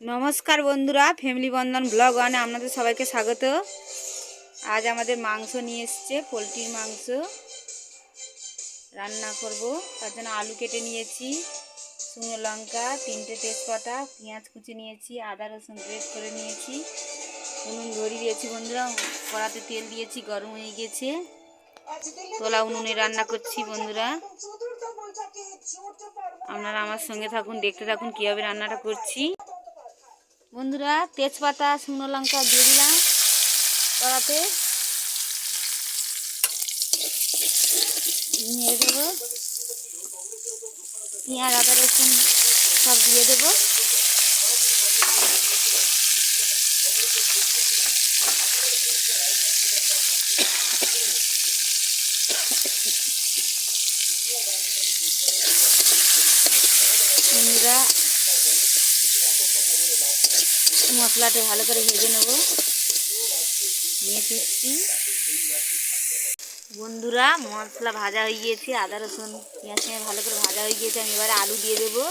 নমস্কার বন্ধুরা ফ্যামিলি বন্ধন ব্লগ ওয়ানে আপনাদের সবাইকে স্বাগত। আজ আমাদের মাংস নিয়ে এসছে, পোলট্রির মাংস। রান্না করব, তার জন্য আলু কেটে নিয়েছি, শুকনো লঙ্কা, তিনটে তেজপাতা, পেঁয়াজ কুচি নিয়েছি, আদা রসুন গ্রেট করে নিয়েছি। উনুন ধরিয়ে দিয়েছি বন্ধুরা, কড়াতে তেল দিয়েছি, গরম হয়ে গেছে। তোলা উনুনে রান্না করছি বন্ধুরা। আপনারা আমার সঙ্গে থাকুন, দেখতে থাকুন কীভাবে রান্নাটা করছি। বন্ধুরা, তেজপাতা, শুকনো লঙ্কা দিয়ে দিলাম কড়াতে। নিয়ে দেবো। পেঁয়াজ, আদা, রসুন সব দিয়ে দেবো বন্ধুরা মশলাটা ভালো করে ভেজে নেব। নিয়ে ফিরছি। বন্ধুরা, মশলা ভাজা হয়ে গিয়েছে, আদা, রসুন, পেঁয়াজ ভালো করে ভাজা হয়ে গিয়েছে, আমি এবারে আলু দিয়ে দেবো।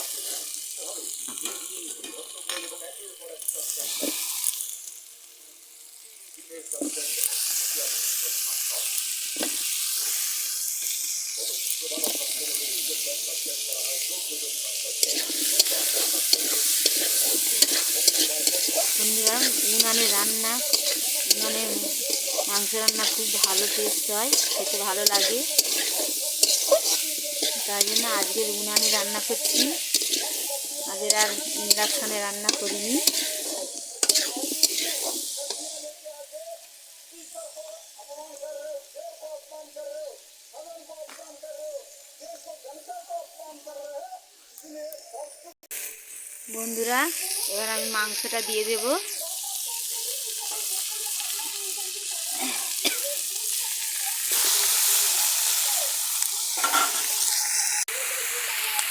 বন্ধুরা উনানে রান্না উনানে মাংস রান্না খুব ভালো টেস্ট হয়, খেতে ভালো লাগে। তাই জন্য আজকের উনানে রান্না করছি। আগের আর ইন্ডাকশানে রান্না করিনি। বন্ধুরা, এবার আমি মাংসটা দিয়ে দেব।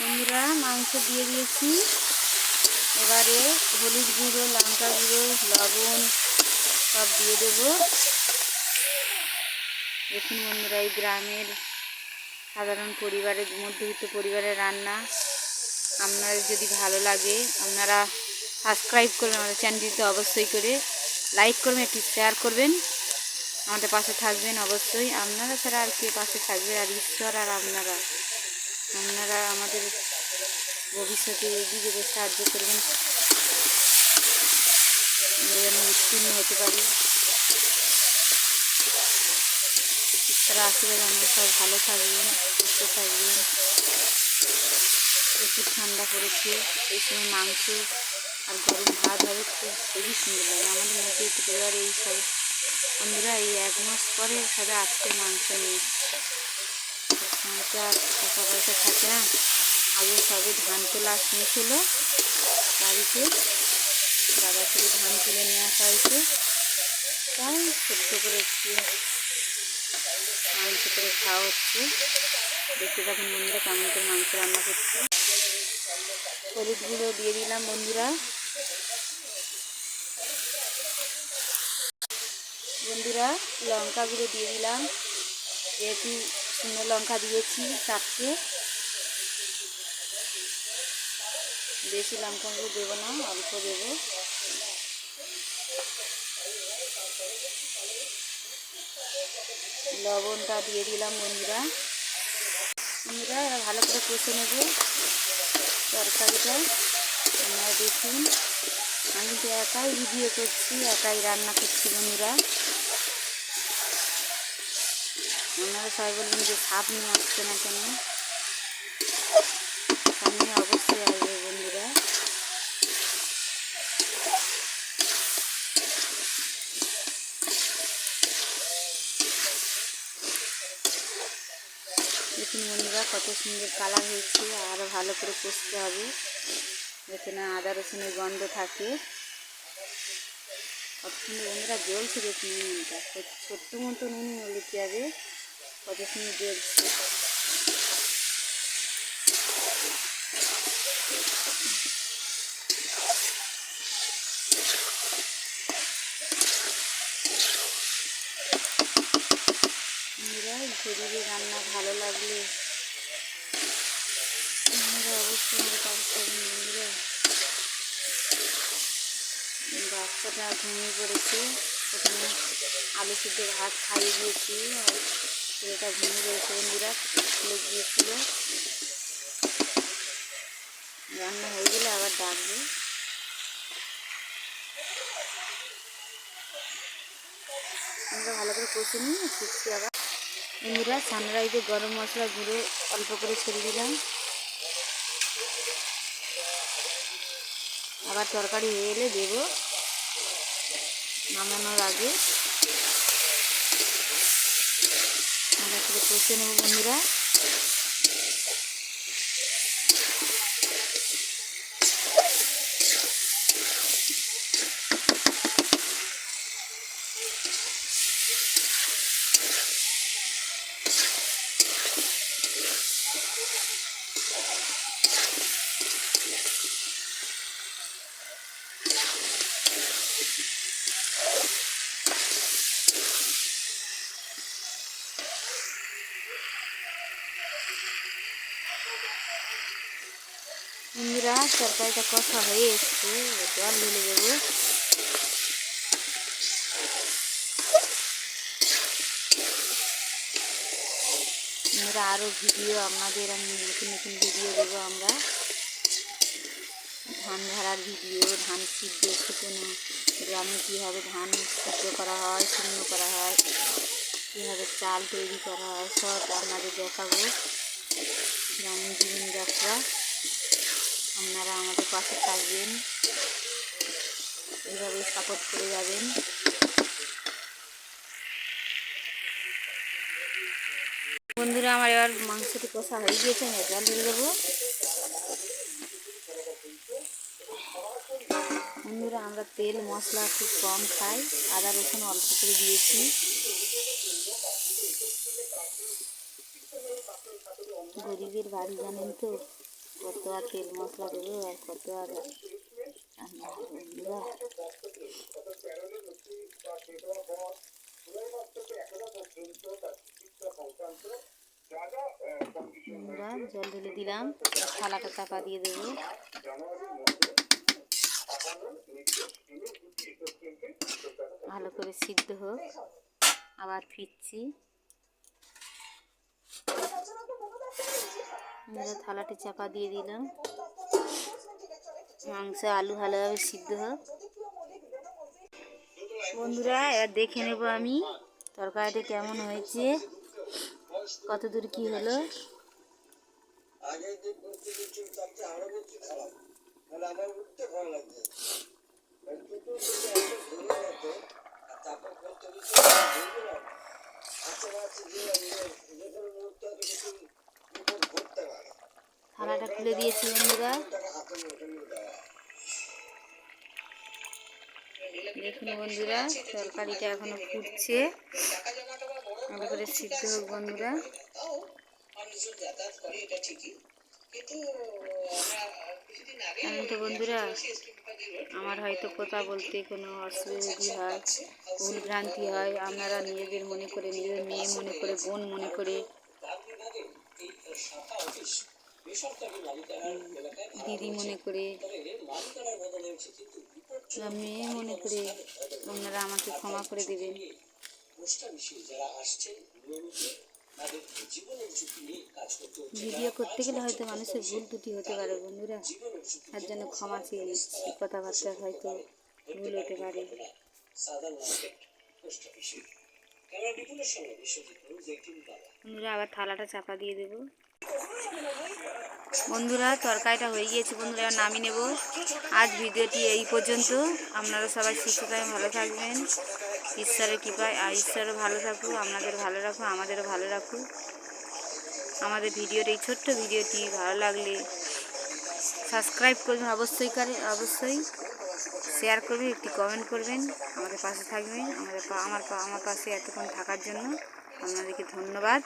বন্ধুরা, মাংস দিয়ে দিয়েছি। এবারে হলুদ গুঁড়ো, লঙ্কা গুঁড়ো, লবণ সব দিয়ে দেব। দেখুন বন্ধুরা, এই গ্রামের সাধারণ পরিবারের মধ্যবিত্ত পরিবারের রান্না আপনাদের যদি ভালো লাগে, আপনারা সাবস্ক্রাইব করবেন আমাদের চ্যানেলটিতে অবশ্যই করে লাইক করবেন, একটু শেয়ার করবেন। আমাদের পাশে থাকবেন অবশ্যই। আপনারা ছাড়া আর কে পাশে থাকবে? আর ঈশ্বর আর আপনারা। আপনারা আমাদের ভবিষ্যতে এগিয়ে যেতে সাহায্য করবেন। আমরা উত্তীর্ণ হতে পারি। ঈশ্বরের আশীর্বাদ আমরা সব ভালো থাকবেন, সুস্থ থাকবেন। প্রচুর ঠান্ডা পড়েছে এই সময় মাংস আর গরম ভাত হবে খুব খুবই সুন্দর লাগে। আমাদের মধ্যে একটু পরিবারে এই সব বন্ধুরা এই এক মাস পরে সবে আজকে মাংস নিয়ে তো আর টাকা পয়সা থাকে না, আগে সবে ধান তোলা শুনেছিল বাড়িতে দাদা থেকে ধান তুলে নিয়ে আসা হয়েছে। তাই ছোট্ট করে একটু মাংস করে খাওয়া হচ্ছে। দেখতে থাকুন বন্ধুরা কেমন করে মাংস রান্না করছে। হলুদ গুঁড়ো দিয়ে দিলাম, বন্ধুরা। বন্ধুরা লঙ্কা গুঁড়ো দিয়ে দিলাম। যেহেতু শুকনো লঙ্কা দিয়েছি চারটে বেশি লঙ্কা গুঁড়ো দেবো না, অল্প দেবো। লবণটা দিয়ে দিলাম, বন্ধুরা। বন্ধুরা ভালো করে কষে নেব। তরকারিটা আপনারা দেখুন। আমি তো একাই ভিডিও করছি, একাই রান্না করছি বন্ধুরা। আপনারা সবাই বললেন যে সাপ নিয়ে আসছে না কেন সামনে অবশ্যই আসবে বন্ধুরা দেখুন বন্ধুরা, কত সুন্দর কালার হয়েছে আরও ভালো করে কষতে হবে। যাতে না আদা রসুনের গন্ধ থাকে। কত সুন্দর বন্ধুরা, জ্বলছে দেখুন নুনটা। ছোট্ট মতো নুন হলে কী হবে কত সুন্দর জ্বলছে বন্ধুরা শরীরে রান্না ভালো লাগলে? অবশ্যই বন্ধুরা ওটা ঘুমিয়ে পড়েছে। ওখানে আলু সিদ্ধ ভাত খাইয়ে দিয়েছি। আর ছেলেটা ঘুমিয়ে পড়েছে বন্ধুরা, স্কুলে গিয়েছিল। রান্না হয়ে গেলে আবার ডাকবে। আমরা ভালো করে কষে নিয়ে ফিরছি আবার। বন্ধুরা সানরাইজে গরম মশলা গুঁড়ো অল্প করে ছেড়ে দিলাম। আবার তরকারি হয়ে এলে দেবো নামানোর আগে। ভালো করে কষে নেব বন্ধুরা। বন্ধুরা তরকারিটা কষা হয়ে এসছে জল ঢেলে দেবো বন্ধুরা আরও ভিডিও আপনাদের আমি নতুন নতুন ভিডিও দেবো আমরা ধান ঝাড়ার ভিডিও ধান সিদ্ধ শুকনো গ্রামে কীভাবে ধান সিদ্ধ করা হয়, শুকনো করা হয়, কীভাবে চাল তৈরি করা হয়, সব আপনাদের দেখাবো। গ্রামীণ জীবনযাত্রা। আপনারা আমাদের পাশে থাকবেন। এইভাবে সাপোর্ট করে যাবেন। বন্ধুরা, আমার এবার মাংসটি কষা হয়ে গিয়েছে, আমি জল ঢেলে দেবো। বন্ধুরা, আমরা তেল, মশলা খুব কম খাই। আদা, রসুন অল্প করে দিয়েছি। গরিবের বাড়ি জানেন তো? কত আর তেল মশলা দেবো, আর কত আর জল ঢেলে দিলাম থালাটা চাপা দিয়ে দেবো। ভালো করে সিদ্ধ হোক, আবার ফিরছি। থালাটি চাপা দিয়ে দিলাম। মাংস, আলু ভালোভাবে সিদ্ধ হোক। বন্ধুরা, এবার দেখে নেব আমি তরকারিটা কেমন হয়েছে কত দূর কী হলো করতে দিচ্ছে ধরলাম আস্তে আস্তে যে যে কোনো মুহূর্তে হয়তো কিছু বিপদ ঘটতে পারে থালাটা খুলে দিয়েছি বন্ধুরা। দেখুন বন্ধুরা, তরকারিটা এখনও ফুটছে। ভালো করে সিদ্ধ হোক বন্ধুরা। জানেন তো বন্ধুরা, আমার হয়তো কথা বলতে কোনো অসুবিধা হয় ভুল ভ্রান্তি হয়, আপনারা নিজেদের মনে করে নিজেদের মেয়ে মনে করে, বোন মনে করে। দিদি মনে করে মেয়ে মনে করে আপনারা আমাকে ক্ষমা করে দেবেন ভিডিও করতে গেলে হয়তো মানুষের ভুল ত্রুটি হতে পারে, বন্ধুরা। তার জন্য ক্ষমা চেয়ে নিচ্ছি কথাবার্তা হয়তো ভুল হতে পারে। বন্ধুরা, আবার থালাটা চাপা দিয়ে দেব। বন্ধুরা, তরকারিটা হয়ে গিয়েছে বন্ধুরা, এবার নামিয়ে নেব। আজ ভিডিওটি এই পর্যন্ত। আপনারা সবাই সুস্থ থাকবেন ভালো থাকবেন। ঈশ্বরের কৃপায়, আর ঈশ্বরও ভালো থাকুক, আপনাদের ভালো রাখুক, আমাদেরও ভালো রাখুক। আমাদের ভিডিওর এই ছোট্ট ভিডিওটি ভালো লাগলে সাবস্ক্রাইব করবেন, অবশ্যই করে, অবশ্যই। শেয়ার করবেন, একটি কমেন্ট করবেন, আমাদের পাশে থাকবেন। আমাদের আমার আমার পাশে এতক্ষণ থাকার জন্য আপনাদেরকে ধন্যবাদ।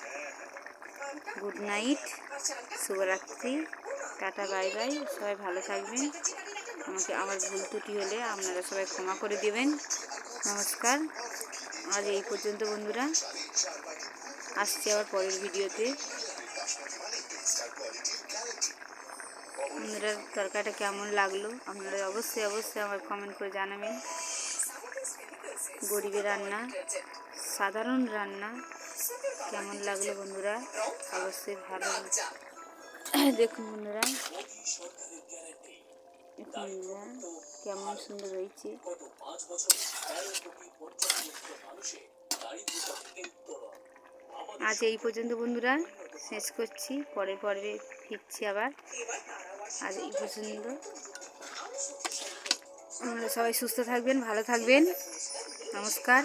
গুড নাইট শুভরাত্রি। টাটা বাই বাই সবাই ভালো থাকবেন। আমাকে আমার ভুল ত্রুটি হলে আপনারা সবাই ক্ষমা করে দেবেন। নমস্কার। আজ এই পর্যন্ত, বন্ধুরা। আসছি আবার পরের ভিডিওতে। বন্ধুরা, তরকারিটা কেমন লাগল? আপনারা অবশ্যই অবশ্যই আমার কমেন্ট করে জানাবেন। গরিবের রান্না, সাধারণ রান্না। কেমন লাগল বন্ধুরা? অবশ্যই ভালো দেখুন বন্ধুরা। দেখুন বন্ধুরা কেমন সুন্দর হয়েছে। আজ এই পর্যন্ত বন্ধুরা শেষ করছি। পরে পর্বে ফিরছি আবার। আজ এই পর্যন্ত। আপনারা সবাই সুস্থ থাকবেন ভালো থাকবেন। নমস্কার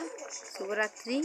শুভরাত্রি।